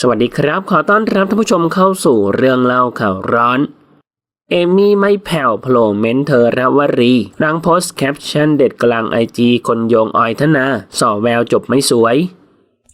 สวัสดีครับ ขอต้อนรับท่านผู้ชมเข้าสู่เรื่องเล่าข่าวร้อน เอมี่ไม่แผ่วโผล่เม้นเธอระวรีรังโพสแคปชั่นเด็ดกลางไอจีคนโยงออยธนา ส่อแววจบไม่สวย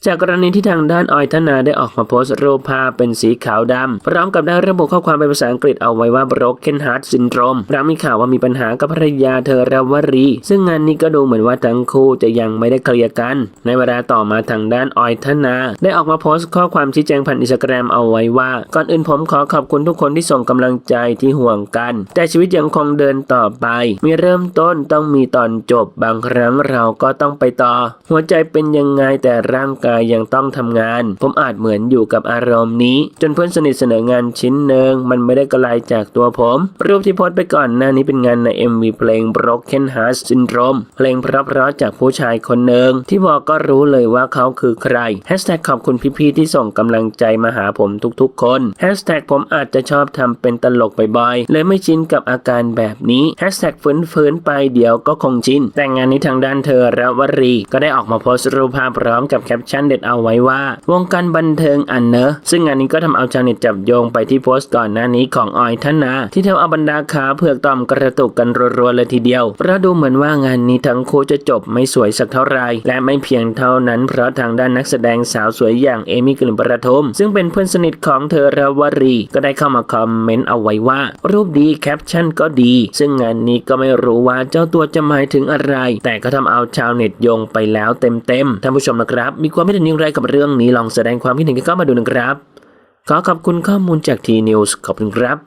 จากกรณีที่ทางด้านออยธนาได้ออกมาโพสต์รูปภาพเป็นสีขาวดำพร้อมกับได้ระบุข้อความเป็นภาษาอังกฤษเอาไว้ว่า broken heart syndrome หลังมีข่าวว่ามีปัญหากับภรรยาเธอระวรี ซึ่งงานนี้ก็ดูเหมือนว่าทั้งคู่จะยังไม่ได้เคลียร์กัน ในเวลาต่อมาทางด้านออยธนา ได้ออกมาโพสต์ข้อความชี้แจงผ่านอินสตาแกรมเอาไว้ว่า ก่อนอื่นผมขอขอบคุณทุกคนที่ส่งกำลังใจที่ห่วงกัน แต่ชีวิตยังคงเดินต่อไป มีเริ่มต้นต้องมีตอนจบบางครั้งเราก็ต้องไปต่อ หัวใจเป็นยังไงแต่ร่างกายยังต้องทำงาน ผมอาจเหมือนอยู่กับอารมณ์นี้ จนเพื่อนสนิทเสนองานชิ้นหนึ่งมันไม่ได้ไกลจากตัวผม รูปที่โพสต์ไปก่อนหน้านี้เป็นงานใน MV เพลง Broken Heart Syndrome เพลงเพราะๆจากผู้ชายคนหนึ่งที่บอกก็รู้เลยว่าเขาคือใคร Hashtag ขอบคุณพี่ๆที่ส่งกำลังใจมาหาผมทุกๆ คน Hashtag ผมอาจจะชอบทำเป็นตลกบ่อยๆเลยไม่ชินกับอาการแบบนี้ Hashtag ฟื้นๆไปเดี๋ยวก็คงชินแต่งานนี้ทางด้านเธอระวรีก็ได้ออกมาโพสต์รูปภาพพร้อมกับแคปชั่นเด็ดเอาไว้ว่า วงการบันเทิงอันเนอะซึ่งงานนี้ก็ทำเอาชาวเน็ตจับโยงไปที่โพสต์ก่อนหน้านี้ของออยธนา ที่เทำเอาบรรดาขาเผือกต่อมกระตุกกันรัวๆเลยทีเดียวเพราะดูเหมือนว่างานนี้ทั้งคู่จะจบไม่สวยสักเท่าไรและไม่เพียงเท่านั้น เพราะทางด้านนักแสดงสาวสวยอย่างเอมี่กลิ่นประทุมซึ่งเป็นเพื่อนสนิทของเธอระวรี ก็ได้เข้ามาคอมเมนต์เอาไว้ว่า รูปดีแคปชั่นก็ดี ซึ่งงานนี้ก็ไม่รู้ว่าเจ้าตัวจะหมายถึงอะไร แต่ก็ทำเอาชาวเน็ตโยงไปแล้วเต็มๆท่านผู้ชมนะครับ มีความเห็นอย่างไรกับเรื่องนี้ลองแสดงความคิดเห็นกันเข้ามาดูนะครับ ขอขอบคุณข้อมูลจากทีนิวส์ขอบคุณครับ